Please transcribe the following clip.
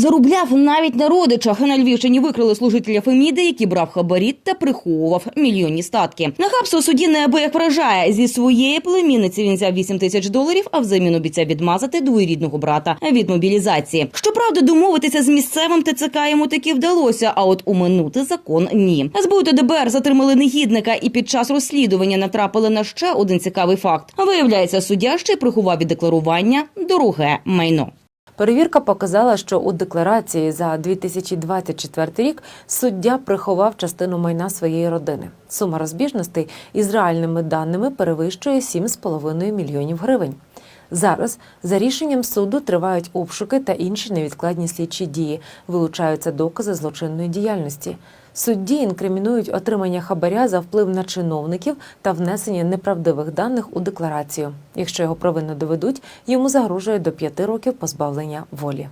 Зарубляв навіть на родичах. На Львівщині викрили служителя Феміди, який брав хабарі та приховував мільйонні статки. Нахабство у суді неабияк вражає. Зі своєї племінниці він взяв 8 тисяч доларів, а взамін обіцяв відмазати двоюрідного брата від мобілізації. Щоправда, домовитися з місцевим ТЦК йому таки вдалося, а от уминути закон ні. СБУ та ДБР затримали негідника і під час розслідування натрапили на ще один цікавий факт. Виявляється, суддя ще й приховав від декларування дороге майно. Перевірка показала, що у декларації за 2024 рік суддя приховав частину майна своєї родини. Сума розбіжностей із реальними даними перевищує 7,5 мільйонів гривень. Зараз за рішенням суду тривають обшуки та інші невідкладні слідчі дії, вилучаються докази злочинної діяльності. Судді інкримінують отримання хабаря за вплив на чиновників та внесення неправдивих даних у декларацію. Якщо його провину доведуть, йому загрожує до п'яти років позбавлення волі.